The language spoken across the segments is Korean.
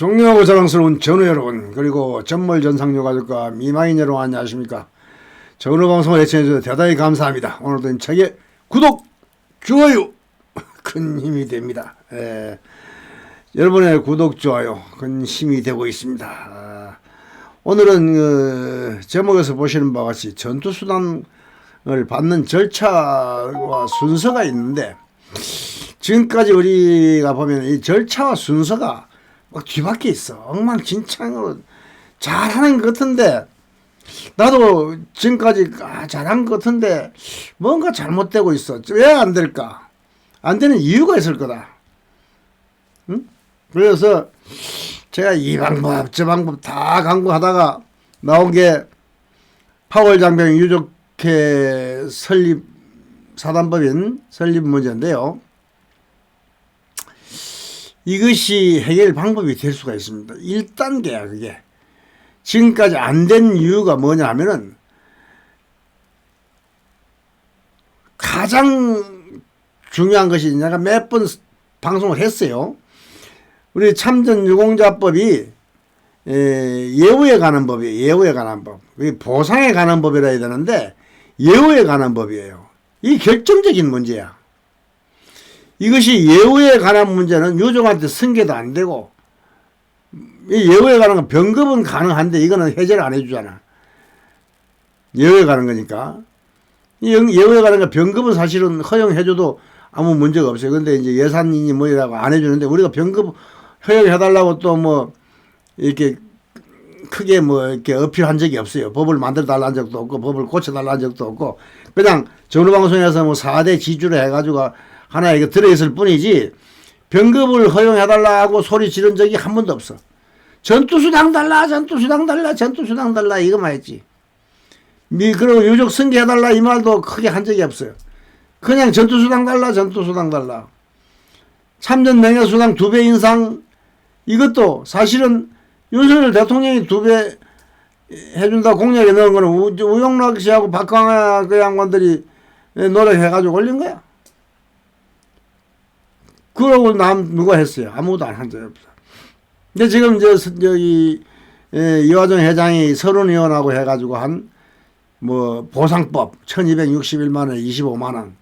존경하고 자랑스러운 전우 여러분 그리고 전몰 전상요 가족과 미망인 여러분 안녕하십니까? 전우 방송을 애청해주셔서 대단히 감사합니다. 오늘도 책에 구독 좋아요 큰 힘이 됩니다. 예, 여러분의 구독 좋아요 큰 힘이 되고 있습니다. 아, 오늘은 그 제목에서 보시는 바와 같이 전투수단을 받는 절차와 순서가 있는데 지금까지 우리가 보면 이 절차와 순서가 막 뒤바뀌어 있어. 엉망진창으로 잘하는 것 같은데 나도 지금까지 아, 잘한 것 같은데 뭔가 잘못되고 있어. 왜 안 될까? 안 되는 이유가 있을 거다. 응? 그래서 제가 이 방법 저 방법 다 강구하다가 나온 게 파월 장병 유족회 설립 사단법인 설립 문제인데요. 이것이 해결 방법이 될 수가 있습니다. 1단계야, 그게. 지금까지 안 된 이유가 뭐냐 하면은 가장 중요한 것이 내가 몇 번 방송을 했어요. 우리 참전 유공자법이 예우에 관한 법이에요. 예우에 관한 법. 보상에 관한 법이라 해야 되는데 예우에 관한 법이에요. 이 결정적인 문제야. 이것이 예우에 관한 문제는 유족한테 승계도 안 되고 이 예우에 관한 변급은 가능한데 이거는 해제를 안 해주잖아. 예우에 관한 거니까. 이 예우에 관한 거 변급은 사실은 허용해줘도 아무 문제가 없어요. 근데 이제 예산이니 뭐라고 안 해주는데 우리가 변급 허용해달라고 또 뭐 이렇게 크게 뭐 이렇게 어필한 적이 없어요. 법을 만들어 달라는 적도 없고 법을 고쳐 달라는 적도 없고 그냥 전후방송에서 뭐 4대 지주로 해가지고 하나 이거 들어있을 뿐이지 병급을 허용해달라고 소리 지른 적이 한 번도 없어. 전투수당 달라, 전투수당 달라, 전투수당 달라 이거만 했지. 미 그리고 유족 승계해달라 이 말도 크게 한 적이 없어요. 그냥 전투수당 달라, 전투수당 달라. 참전 명예수당 두 배 인상 이것도 사실은 윤석열 대통령이 두 배 해준다 공약에 넣은 거는 우영락 씨하고 박광하 그 양반들이 노력해가지고 올린 거야. 그러고 남 누가 했어요? 아무도 안 한 적이 없어. 근데 지금 저 여기 예, 이화정 회장이 서른 의원하고 해가지고 한 뭐 보상법 1261만 원, 25만 원.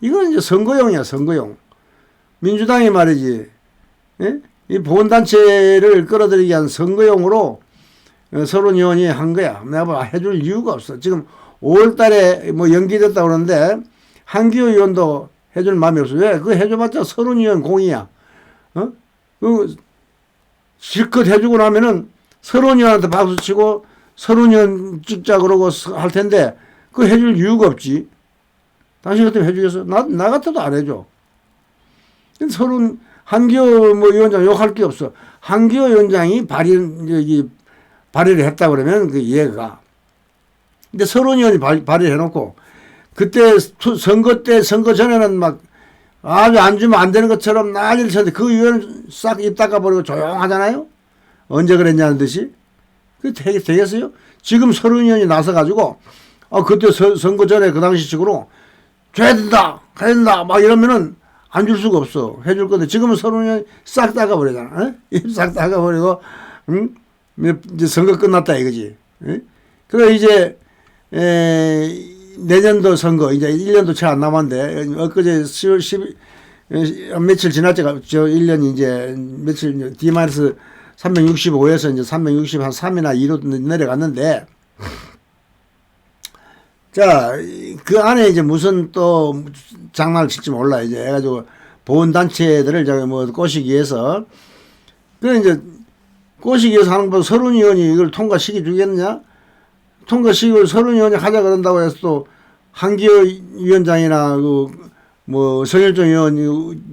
이건 이제 선거용이야, 선거용. 민주당이 말이지, 예? 이 보훈단체를 끌어들이기 위한 선거용으로 어, 서른 의원이 한 거야. 내가 봐, 해줄 이유가 없어. 지금 5월 달에 뭐 연기됐다 그러는데, 한기호 의원도 해줄 마음이 없어. 왜? 그거 해줘봤자 서른 의원 공이야. 어? 그, 실컷 해주고 나면은 서른 의원한테 박수 치고 서른 의원 찍자 그러고 할 텐데, 그거 해줄 이유가 없지. 당신 같으면 해주겠어? 나, 나 같아도 안 해줘. 서른, 한기호 뭐 위원장 욕할 게 없어. 한기호 위원장이 발의, 여기, 발의를 했다 그러면 그 이해가. 근데 서른 의원이 발, 발의를 해놓고, 그때 선거 때 선거 전에는 막 아주 안 주면 안 되는 것처럼 난리를 쳤는데 그 의원은 싹입 닦아버리고 조용하잖아요. 언제 그랬냐는 듯이. 그 되겠, 되겠어요? 지금 서른 의원이 나서가지고 아 그때 서, 선거 전에 그 당시식으로 줘야 된다 해야 된다 막 이러면은 안 줄 수가 없어 해줄 건데 지금은 서른 의원이 싹 닦아버리잖아. 입싹 닦아버리고 응? 이제 선거 끝났다 이거지. 응? 그래 이제 에 내년도 선거 이제 1년도 채 안 남았는데 엊그제 10월 10 며칠 지났죠. 저 1년 이제 며칠 D-365에서 이제 360 한 3이나 2로 내려갔는데 자, 그 안에 이제 무슨 또 장난을 칠지 몰라 이제 해 가지고 보훈 단체들을 저기 뭐 꼬시기 위해서 그 이제 꼬시기 위해서 하는 거 서른 의원이 이걸 통과시켜 주겠느냐? 통과식을 서른 의원이 하자 그런다고 해서 또 한기호 위원장이나 그 뭐 성일종 의원이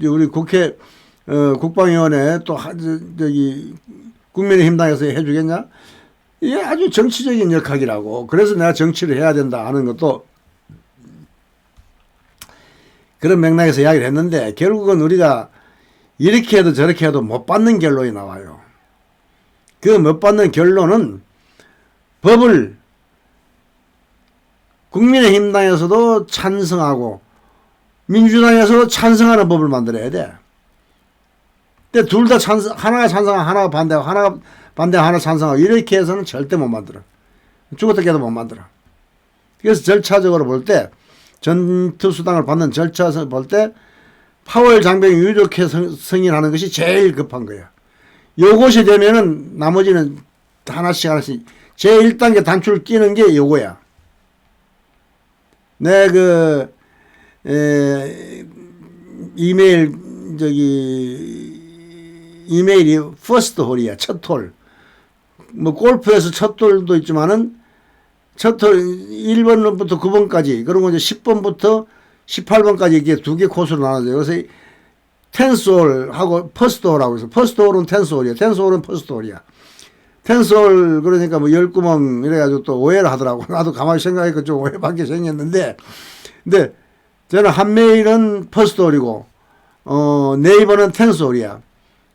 우리 국회 어, 국방위원회 또 하, 저기 국민의힘당에서 해주겠냐? 이게 아주 정치적인 역학이라고. 그래서 내가 정치를 해야 된다 하는 것도 그런 맥락에서 이야기를 했는데 결국은 우리가 이렇게 해도 저렇게 해도 못 받는 결론이 나와요. 그 못 받는 결론은 법을 국민의힘당에서도 찬성하고 민주당에서도 찬성하는 법을 만들어야 돼. 근데 둘 다 찬성, 하나가 찬성하고 하나가 반대하고 하나가 반대하고 하나 찬성하고 이렇게 해서는 절대 못 만들어. 죽었다 깨도 못 만들어. 그래서 절차적으로 볼 때 전투 수당을 받는 절차에서 볼 때 파월 장병 유족회 성- 승인하는 것이 제일 급한 거야. 요것이 되면은 나머지는 하나씩 하나씩 제 1단계 단추를 끼는 게 요거야. 내 그, 에, 이메일, 저기, 이메일이 퍼스트 홀이야. 첫 홀. 뭐, 골프에서 첫 홀도 있지만은, 첫 홀, 1번부터 9번까지, 그리고 이제 10번부터 18번까지 이렇게 두 개 코스로 나눠져요. 그래서 텐스 홀하고 퍼스트 홀하고 있어. 퍼스트 홀은 텐스 홀이야. 텐스 홀은 퍼스트 홀이야. 텐솔 그러니까 뭐 열구멍 이래가지고 또 오해를 하더라고. 나도 가만히 생각하니까 좀 오해받게 생겼는데, 근데 저는 한메일은 퍼스트홀이고, 어 네이버는 텐솔이야.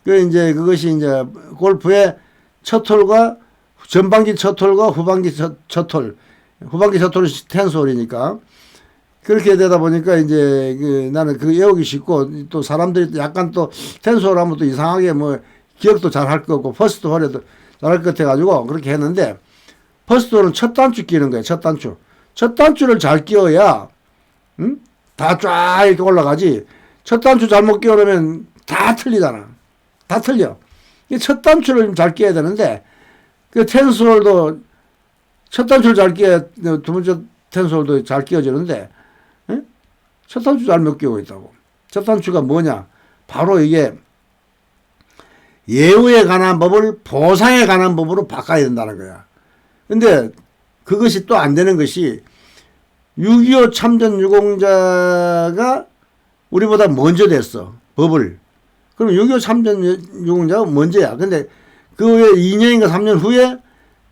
그 이제 그것이 이제 골프의 첫 홀과 전반기 첫 홀과 후반기 첫, 첫 홀, 후반기 첫 홀은 텐솔이니까. 그렇게 되다 보니까 이제 그 나는 그 외우기 쉽고 또 사람들이 약간 또 텐솔 하면 또 이상하게 뭐 기억도 잘 할 거고 퍼스트 홀에도 잘할 것 같아가지고 그렇게 했는데 퍼스트홀은 첫 단추 끼는 거예요. 첫 단추. 첫 단추를 잘 끼워야 응? 다쫙 이렇게 올라가지. 첫 단추 잘못 끼워놓으면 다 틀리잖아. 다 틀려. 이첫 단추를 좀잘 끼워야 되는데 그 텐스홀도 첫 단추를 잘 끼워야 두 번째 텐스홀도 잘 끼워지는데 응? 첫 단추 잘못 끼우고 있다고. 첫 단추가 뭐냐? 바로 이게 예우에 관한 법을 보상에 관한 법으로 바꿔야 된다는 거야. 근데 그것이 또 안 되는 것이 6.25 참전 유공자가 우리보다 먼저 됐어. 법을. 그럼 6.25 참전 유공자가 먼저야. 근데 그 후에 2년인가 3년 후에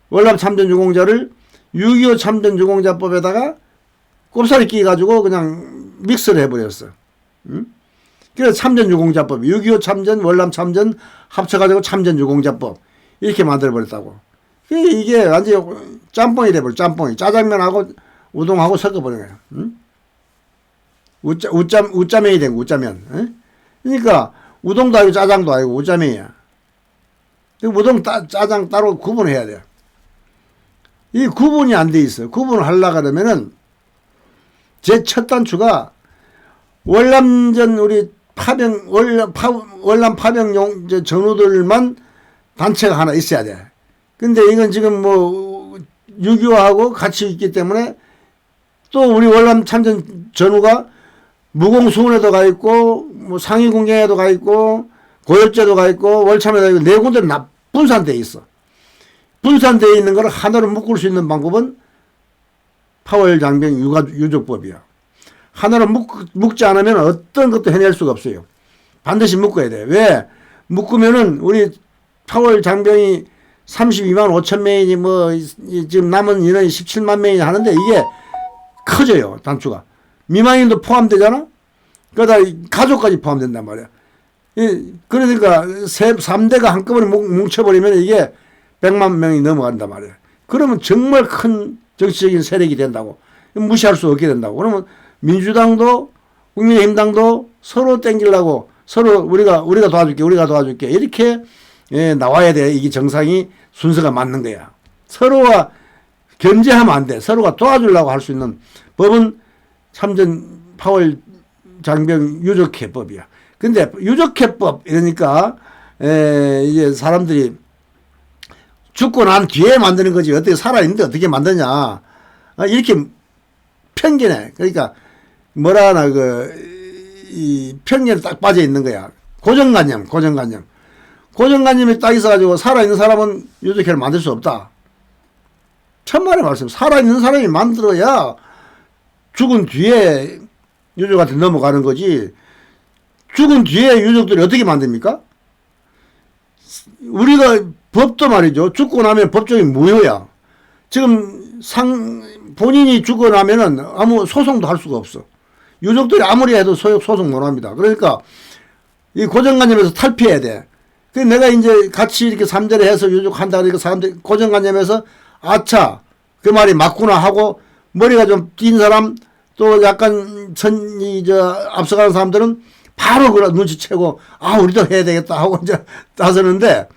월남 참전 유공자를 6.25 참전 유공자법에다가 꼽사리 끼가지고 그냥 믹스를 해버렸어. 응? 그래서 참전 유공자법, 6.25 참전, 월남 참전 합쳐가지고 참전 유공자법 이렇게 만들어버렸다고. 그러니까 이게 완전히 짬뽕이 돼버려, 짬뽕이. 짜장면하고 우동하고 섞어버린 거야. 응? 우짜, 우짜면이 된 거, 우짜면. 응? 그러니까 우동도 아니고 짜장도 아니고 우짜면이야. 우동 따, 짜장 따로 구분해야 돼요. 이 구분이 안 돼 있어요. 구분을 하려고 그러면은 제 첫 단추가 월남전 우리 파병 월남 파 월남 파병용 전우들만 단체가 하나 있어야 돼. 근데 이건 지금 뭐 6.25하고 같이 있기 때문에 또 우리 월남 참전 전우가 무공수원에도 가 있고 뭐 상위군경에도 가 있고 고열제도 가 있고 월참에도 있고 네 군데는 나 분산돼 있어. 분산돼 있는 걸 하나로 묶을 수 있는 방법은 파월 장병 유가 유족법이야. 하나로 묶, 묶지 않으면 어떤 것도 해낼 수가 없어요. 반드시 묶어야 돼. 왜? 묶으면은 우리 파월 장병이 32만 5천 명이니 뭐 지금 남은 인원이 17만 명이 하는데 이게 커져요. 단추가. 미망인도 포함되잖아? 그러다 이 가족까지 포함된단 말이야. 이, 그러니까 세, 3대가 한꺼번에 뭉- 뭉쳐버리면 이게 100만 명이 넘어간단 말이야. 그러면 정말 큰 정치적인 세력이 된다고. 무시할 수 없게 된다고. 그러면 민주당도 국민의힘당도 서로 땡기려고 서로 우리가 우리가 도와줄게 우리가 도와줄게. 이렇게 예, 나와야 돼. 이게 정상이 순서가 맞는 거야. 서로가 견제하면 안 돼. 서로가 도와주려고 할 수 있는 법은 참전 파월 장병 유족회법이야. 근데 유족회법 이러니까 에, 이제 사람들이 죽고 난 뒤에 만드는 거지. 어떻게 살아있는데 어떻게 만드냐. 아, 이렇게 편견에 그러니까 뭐라 하나 그이 편견에 딱 빠져 있는 거야. 고정관념 고정관념. 고정관념이 딱 있어가지고 살아있는 사람은 유족회를 만들 수 없다. 천만의 말씀. 살아있는 사람이 만들어야 죽은 뒤에 유족한테 넘어가는 거지. 죽은 뒤에 유족들이 어떻게 만듭니까? 우리가 법도 말이죠. 죽고 나면 법적인 무효야. 지금 상 본인이 죽고 나면은 아무 소송도 할 수가 없어. 유족들이 아무리 해도 소, 소송 못 합니다. 그러니까 이 고정관념에서 탈피해야 돼. 그 내가 이제 같이 이렇게 삼대를 해서 유족한다 그러니까 사람들이 고정관념에서 아차 그 말이 맞구나 하고 머리가 좀 뛴 사람 또 약간 선이 저 앞서가는 사람들은 바로 그런 눈치채고 아 우리도 해야 되겠다 하고 이제 나서는데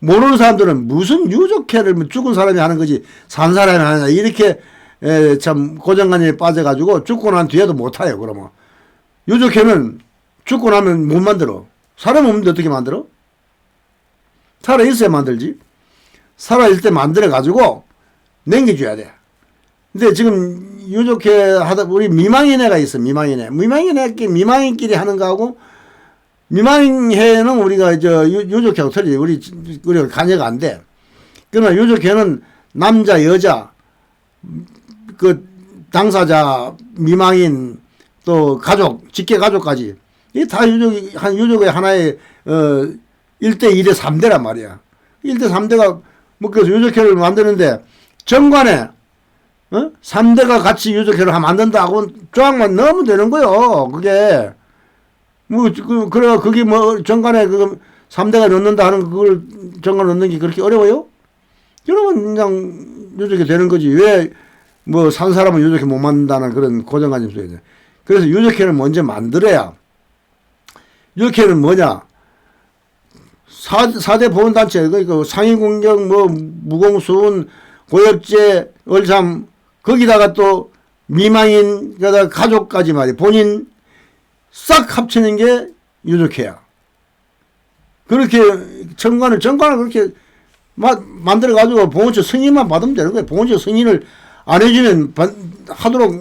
모르는 사람들은 무슨 유족회를 뭐 죽은 사람이 하는 거지 산 사람이 하느냐 이렇게 에, 참 고정관념에 빠져가지고 죽고 난 뒤에도 못해요 그러면 유족회는 죽고 나면 못 만들어 사람 없는데 어떻게 만들어? 살아 있어야 만들지 살아 있을 때 만들어 가지고 남겨줘야 돼. 근데 지금 유족회 하다 우리 미망인회가 있어 미망인회 미망인회 미망인끼리 하는 거하고 미망회는 우리가 저 유- 유족회하고 틀리지 우리 우리가 관여가 안 돼. 그러나 유족회는 남자 여자 그 당사자 미망인 또 가족 직계 가족까지 이다 유족 한 유족의 하나의 어 1대 2대 3대란 말이야. 1대 3대가 뭐 그래서 유족회를 만드는데 정관에 어? 3대가 같이 유족회를 하면 안 된다고 조항만 넣으면 되는 거요. 그게 뭐 그, 그래 그게 뭐 정관에 그 3대가 넣는다 하는 그걸 정관 넣는 게 그렇게 어려워요? 여러분 그냥 유족회 되는 거지. 왜 뭐 산 사람은 유족회 못 만든다는 그런 고정관념 속에 그래서 유족회를 먼저 만들어야 유족회는 뭐냐? 사, 4대 보훈단체, 그러니까 상위공격, 뭐, 무공수운, 고엽제, 얼참, 거기다가 또 미망인, 그다 가족까지 말이야. 본인 싹 합치는 게 유족회야. 그렇게 정관을, 정관을 그렇게 마, 만들어 가지고 봉원처 승인만 받으면 되는 거야. 봉원처 승인을 안 해주면 반- 하도록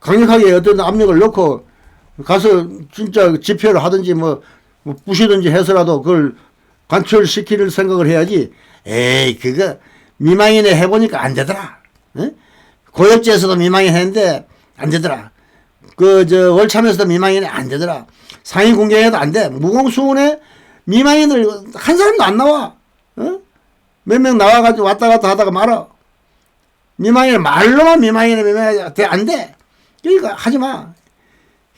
강력하게 어떤 압력을 넣고 가서 진짜 집회를 하든지 뭐, 뭐 부시든지 해서라도 그걸 관철시킬 생각을 해야지. 에이, 그거 미망인에 해보니까 안 되더라. 응? 고역지에서도 미망인 했는데 안 되더라. 그, 저, 월참에서도 미망인이 안 되더라. 상위 공개해도 안 돼. 무공수운에 미망인들 한 사람도 안 나와. 어? 몇명 나와가지고 왔다 갔다 하다가 말아. 미망인, 말로만 미망인에 미망이 돼. 안 돼. 그러니까 하지 마.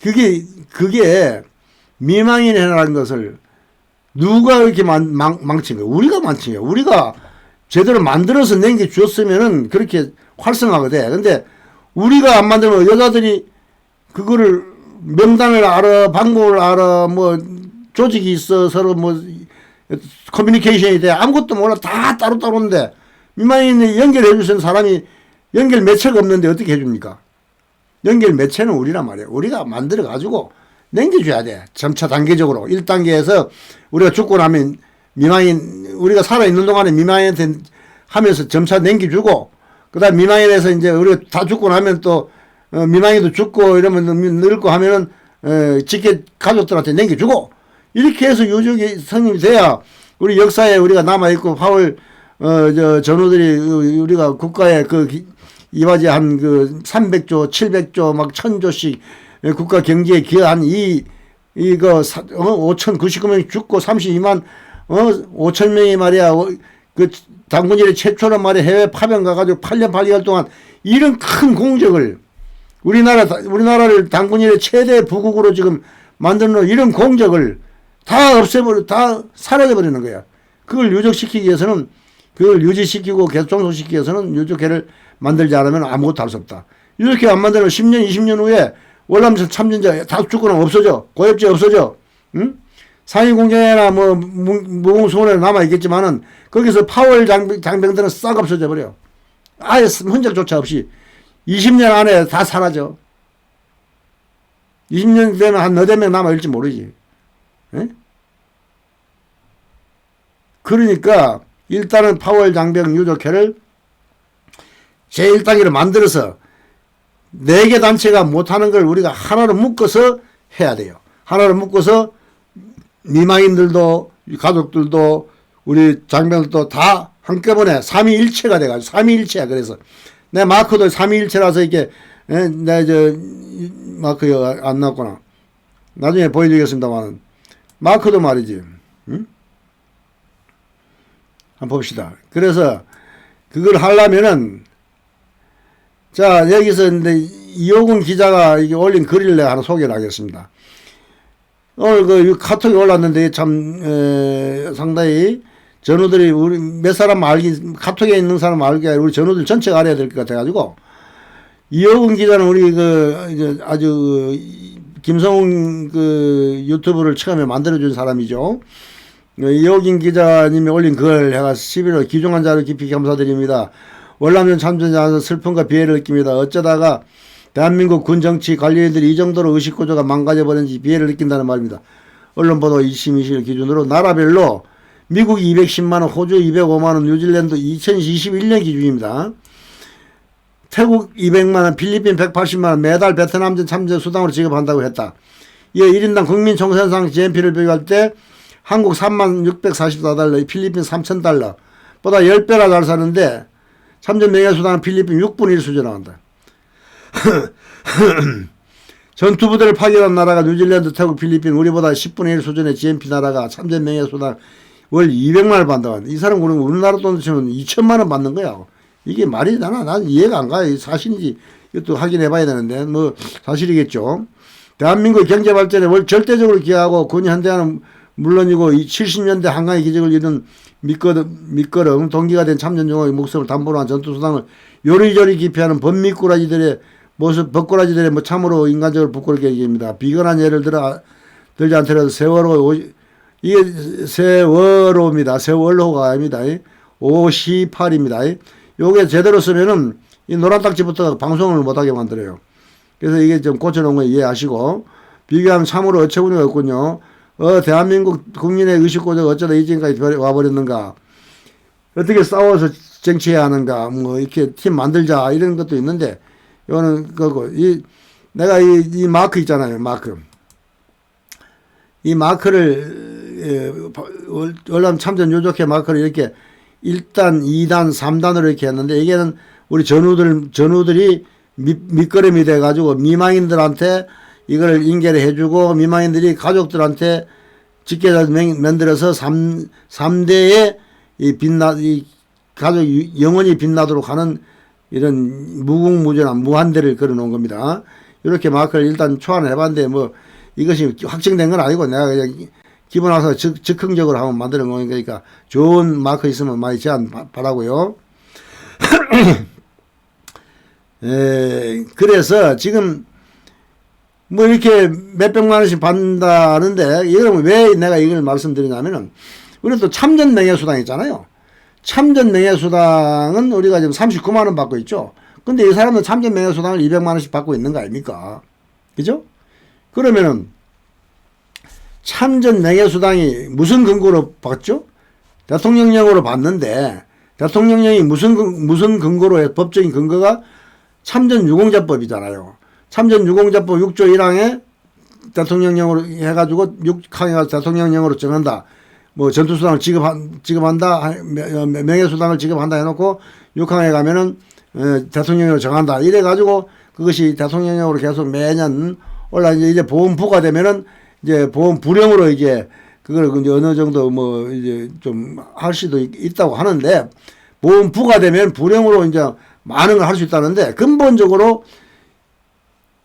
그게, 그게 미망인이라는 것을 누가 이렇게 망, 망, 망친 거야? 우리가 망친 거야. 우리가 제대로 만들어서 nen게 줬으면은 그렇게 활성화가 돼. 근데 우리가 안 만들면 여자들이 그거를 명단을 알아, 방법을 알아, 뭐 조직이 있어, 서로 뭐 커뮤니케이션이 돼. 아무것도 몰라. 다 따로따로인데 미망인이 연결해 주신 사람이 연결 매체가 없는데 어떻게 해줍니까? 연결 매체는 우리란 말이에요. 우리가 만들어 가지고 남겨줘야 돼. 점차 단계적으로. 1단계에서 우리가 죽고 나면 미망인, 우리가 살아있는 동안에 미망인한테 하면서 점차 남겨주고, 그 다음 미망인에서 이제 우리가 다 죽고 나면 또, 어, 미망인도 죽고 이러면 늙고 하면은, 어, 직계 가족들한테 남겨주고, 이렇게 해서 유족이 성립이 돼야 우리 역사에 우리가 남아있고, 파월, 어, 저, 전우들이 우리가 국가에 그, 기- 이바지 한 그 300조, 700조, 막 1000조씩 국가 경제에 기여한 이, 이거, 사, 어, 5,099명이 죽고 32만, 어, 5천 명이 말이야, 어, 그, 당군일의 최초로 말이야, 해외 파병 가가지고 8년 8개월 동안 이런 큰 공적을 우리나라, 우리나라를 당군일의 최대 부국으로 지금 만드는 이런 공적을 다 없애버려, 다 사라져버리는 거야. 그걸 유적시키기 위해서는 그걸 유지시키고 계속 종속시키기 위해서는 유족회를 만들지 않으면 아무것도 할 수 없다. 이렇게 안 만들면 10년, 20년 후에 월남선 참전자 다 죽거나 없어져. 고엽제 없어져. 응? 상위공개나 뭐, 무공수원에 남아있겠지만은 거기서 파월 장병, 장병들은 싹 없어져 버려. 아예 흔적조차 없이 20년 안에 다 사라져. 20년 되면 한 너댓 명 남아있을지 모르지. 예? 그러니까 일단은 파월 장병 유족회를 제1단계로 만들어서 네개 단체가 못하는 걸 우리가 하나로 묶어서 해야 돼요. 하나로 묶어서 미망인들도 가족들도 우리 장병들도 다 한꺼번에 삼위일체가 돼가지고 삼위일체야 그래서 내 마크도 삼위일체라서 이렇게 에, 내저 마크 안 나왔구나 나중에 보여드리겠습니다만 마크도 말이지 응? 한번 봅시다 그래서 그걸 하려면은 자 여기서 근데 이호근 기자가 이게 올린 글을 내가 하나 소개를 하겠습니다. 오늘 그 카톡이 올랐는데 참 에, 상당히 전우들이 우리 몇 사람 알기 카톡에 있는 사람 알기 우리 전우들 전체가 알아야 될 것 같아가지고 이호근 기자는 우리 그 이제 아주 김성훈 그 유튜브를 처음에 만들어준 사람이죠. 어, 이호긴 기자님이 올린 글 해가 11월 기중한 자를 깊이 감사드립니다. 월남전 참전자에서 슬픔과 비애를 느낍니다. 어쩌다가 대한민국 군 정치 관리인들이 이 정도로 의식구조가 망가져버린지 비애를 느낀다는 말입니다. 언론 보도 22일 기준으로 나라별로 미국 210만원, 호주 205만원, 뉴질랜드 2021년 기준입니다. 태국 200만원, 필리핀 180만원, 매달 베트남전 참전 수당으로 지급한다고 했다. 이에 1인당 국민 총선상 GNP를 비교할 때 한국 3만 644달러, 필리핀 3천 달러 보다 10배나 잘 사는데 참전 명예수당은 필리핀 6분의 1 수준에 나온다. 전투부대를 파견한 나라가 뉴질랜드, 태국, 필리핀 우리보다 10분의 1 수준의 GNP 나라가 참전 명예수당 월 200만 원 받는다. 이 사람 그러면 우리나라 돈으로 치면 2천만 원 받는 거야. 이게 말이 되나? 난 이해가 안 가요. 사실인지 이것도 확인해 봐야 되는데 뭐 사실이겠죠. 대한민국 경제 발전에 월 절대적으로 기여하고 군이 현대화는 물론이고 이 70년대 한강의 기적을 이룬 밑거름, 밑거름 동기가 된 참전용의 목숨을 담보로 한 전투수당을 요리조리 기피하는 범미꾸라지들의 모습, 벗꾸라지들의 뭐 참으로 인간적으로 부끄럽게 얘기합니다. 비근한 예를 들어, 들지 않더라도 세월호, 오- 이게 세월호입니다. 세월호가 아닙니다. 58입니다. 요게 제대로 쓰면은 이 노란 딱지부터 방송을 못하게 만들어요. 그래서 이게 좀 고쳐놓은 거 이해하시고 비교하면 참으로 어처구니가 없군요. 어, 대한민국 국민의 의식고적 어쩌다 이진까지 와버렸는가. 어떻게 싸워서 정치해야 하는가. 뭐 이렇게 팀 만들자 이런 것도 있는데 이거는 그거 이 내가 이, 이 마크 있잖아요. 마크. 이 마크를 예, 월- 월남 참전 요족회 마크를 이렇게 1단, 2단, 3단으로 이렇게 했는데 이게는 우리 전우들 전우들이 밑, 밑거름이 돼 가지고 미망인들한테 이걸 인계를 해주고 미망인들이 가족들한테 직계자 만들어서 3, 삼대의이 빛나 이 가족 이- 영원히 빛나도록 하는 이런 무궁무진한 무한대를 걸어 놓은 겁니다. 이렇게 마크를 일단 초안을 해봤는데 뭐 이것이 확정된 건 아니고 내가 그냥 기본 와서 즉, 즉흥적으로 한번 만드는 거니까 좋은 마크 있으면 많이 제안 바- 바라고요. 에, 그래서 지금 뭐 이렇게 몇백만 원씩 받는다는데 이걸 왜 내가 이걸 말씀드리냐면은 우리 또 참전 명예수당 있잖아요. 참전 명예수당은 우리가 지금 39만 원 받고 있죠. 근데 이 사람은 참전 명예수당을 200만 원씩 받고 있는 거 아닙니까? 그죠? 그러면은 참전 명예수당이 무슨 근거로 받죠? 대통령령으로 받는데 대통령령이 무슨 근- 무슨 근거로 해 법적인 근거가 참전 유공자법이잖아요. 참전 유공자법 6조 1항에 대통령령으로 해가지고 6항에 가서 대통령령으로 정한다. 뭐 전투수당을 지급한, 지급한다. 하- 명- 명예수당을 지급한다 해놓고 6항에 가면은 어, 대통령령으로 정한다. 이래가지고 그것이 대통령령으로 계속 매년 올라 이제 이제 보험 부과되면은 이제 보험 불용으로 이제 그걸 이제 어느 정도 뭐 이제 좀 할 수도 있- 있다고 하는데 보험 부과되면 불용으로 이제 많은 걸 할 수 있다는데 근본적으로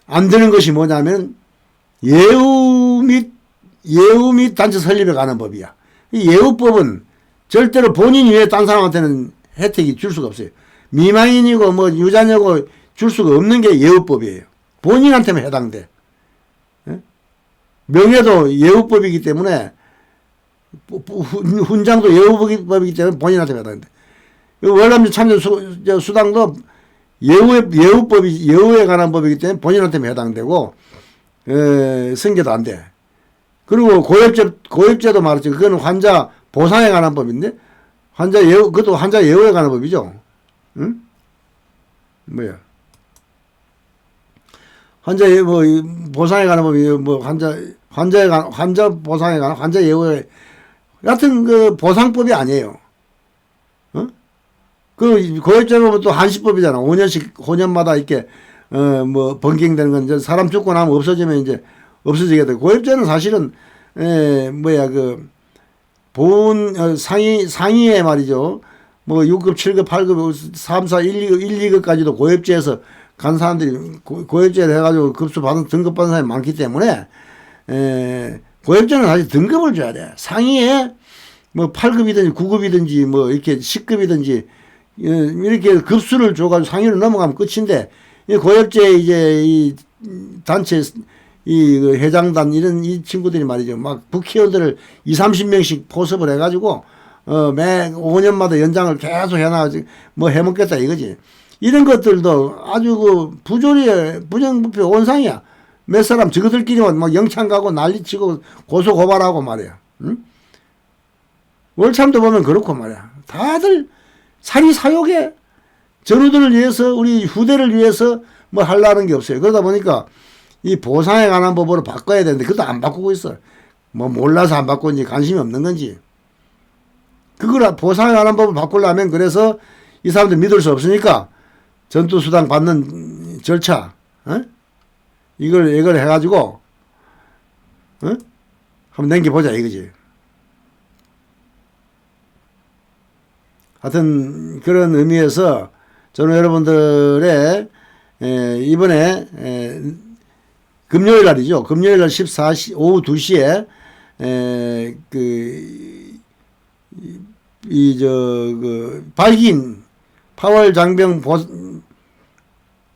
안 되는 것이 뭐냐면 예우 및 예우 및 단체 설립에 관한 법이야. 이 예우법은 절대로 본인 외에 딴 사람한테는 혜택이 줄 수가 없어요. 미망인이고 뭐 유자녀고 줄 수가 없는 게 예우법이에요. 본인한테만 해당돼. 예? 명예도 예우법이기 때문에 훈장도 예우법이기 때문에 본인한테 해당돼. 월남전 참전 수, 저 수당도 예우의, 예우법이, 예우에 관한 법이기 때문에 본인한테 해당되고, 에, 승계도 안 돼. 그리고 고엽제, 고엽제도 말했죠. 그거는 환자 보상에 관한 법인데, 환자 예우, 그것도 환자 예우에 관한 법이죠. 응? 뭐야. 환자 예, 뭐, 이 보상에 관한 법이, 뭐, 환자, 환자에 관한, 환자 보상에 관한, 환자 예우에, 같은 그 보상법이 아니에요. 어? 그 고액제보면 또 한시법이잖아. 5년씩 5년마다 이렇게 어 뭐 번갱되는 건 이제 사람 죽고 나면 없어지면 이제 없어지게 되고 고액제는 사실은 에 뭐야 그본 어, 상위 상위에 말이죠. 뭐 6급, 7급, 8급, 3, 4, 1, 2급, 1, 2급까지도 고액제에서 간 사람들이 고- 고액제를 해가지고 급수 받은 등급 받은 사람이 많기 때문에 에 고액제는 사실 등급을 줘야 돼. 상위에 뭐 8급이든지 9급이든지 뭐 이렇게 10급이든지 예, 이렇게 급수를 줘가지고 상위로 넘어가면 끝인데 이 고액제 이제 이 단체 이그 회장단 이런 이 친구들이 말이죠. 막 국회의원들을 2, 30명씩 포섭을 해가지고 어, 매 5년마다 연장을 계속 해놔가지고 뭐 해먹겠다 이거지. 이런 것들도 아주 그 부조리의 부정부패 온상이야. 몇 사람 저거들끼리만 막 영창 가고 난리치고 고소 고발하고 말이야. 응? 월참도 보면 그렇고 말이야. 다들 사리 사욕에 전우들을 위해서 우리 후대를 위해서 뭐 하려는 게 없어요. 그러다 보니까 이 보상에 관한 법으로 바꿔야 되는데 그것도 안 바꾸고 있어. 뭐 몰라서 안 바꾸는지 관심이 없는 건지. 그걸 보상에 관한 법을 바꾸려면 그래서 이 사람들 믿을 수 없으니까 전투수당 받는 절차, 어? 이걸, 이걸 해가지고, 어? 한번 남겨보자 이거지. 하여튼 그런 의미에서 저는 여러분들의 에, 이번에 에, 금요일 날이죠. 금요일 날 14시 오후 2시에 에, 그, 이, 저, 그, 발긴, 8월 장병 보,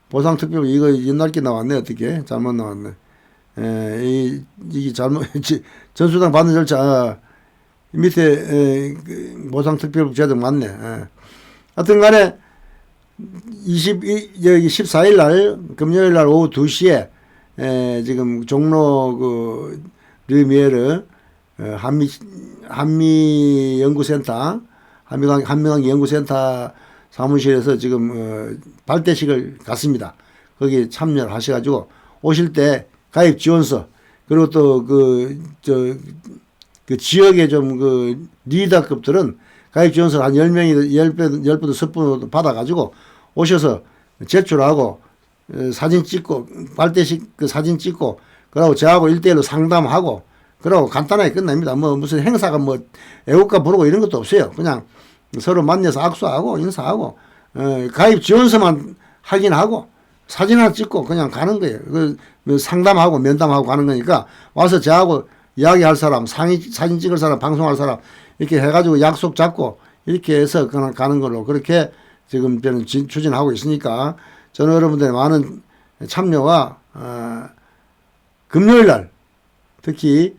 보상 특별, 이거 옛날 게 나왔네, 어떻게. 잘못 나왔네. 에, 이, 이게 잘못, 전수당 받는 절차, 아, 밑에, 에, 그 맞네. 에. 하여튼 간에, 22, 여기 14일 날, 금요일 날 오후 2시에, 에, 지금 종로 그, 르미에르, 어, 한미, 한미 연구센터, 한미강, 한미강 연구센터 사무실에서 지금, 어, 발대식을 갔습니다. 거기 참여를 하셔가지고, 오실 때 가입 지원서, 그리고 또 그, 저, 그 지역의 좀 그 리더급들은 가입 지원서 한 10명이, 10배, 10분도 10분도 받아가지고 오셔서 제출하고 어, 사진 찍고, 발대식 그 사진 찍고, 그러고 저하고 일대일로 상담하고, 그러고 간단하게 끝납니다. 뭐 무슨 행사가 뭐 애국가 부르고 이런 것도 없어요. 그냥 서로 만나서 악수하고 인사하고, 어, 가입 지원서만 확인하고, 사진 하나 찍고 그냥 가는 거예요. 그, 뭐 상담하고 면담하고 가는 거니까 와서 저하고 이야기할 사람, 상의, 사진 찍을 사람, 방송할 사람 이렇게 해가지고 약속 잡고 이렇게 해서 그냥 가는 걸로 그렇게 지금 저는 진- 추진하고 있으니까 저는 여러분들의 많은 참여와 어, 금요일 날 특히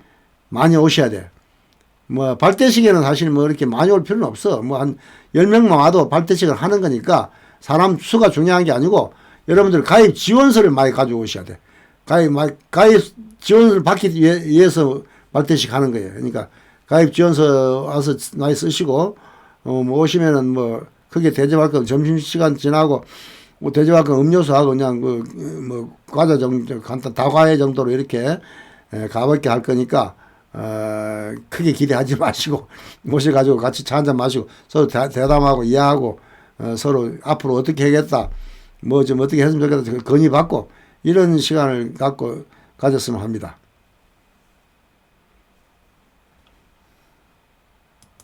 많이 오셔야 돼. 뭐 발대식에는 사실 뭐 이렇게 많이 올 필요는 없어. 뭐한 10명만 와도 발대식을 하는 거니까 사람 수가 중요한 게 아니고 여러분들 가입 지원서를 많이 가지고 오셔야 돼. 가입, 마- 가입 지원서를 받기 위해- 위해서 발대식 하는 거예요. 그러니까 가입 지원서 와서 많이 쓰시고, 어, 뭐 오시면은 뭐 크게 대접할 건 점심 시간 지나고 뭐 대접할 건 음료수하고 그냥 그, 뭐 과자 정도, 간단 다과회 정도로 이렇게 에, 가볍게 할 거니까 어, 크게 기대하지 마시고 모셔가지고 같이 차 한잔 마시고 서로 대, 대담하고 이해하고 어, 서로 앞으로 어떻게 하겠다 뭐 좀 어떻게 했으면 좋겠다 건의 받고 이런 시간을 갖고 가졌으면 합니다.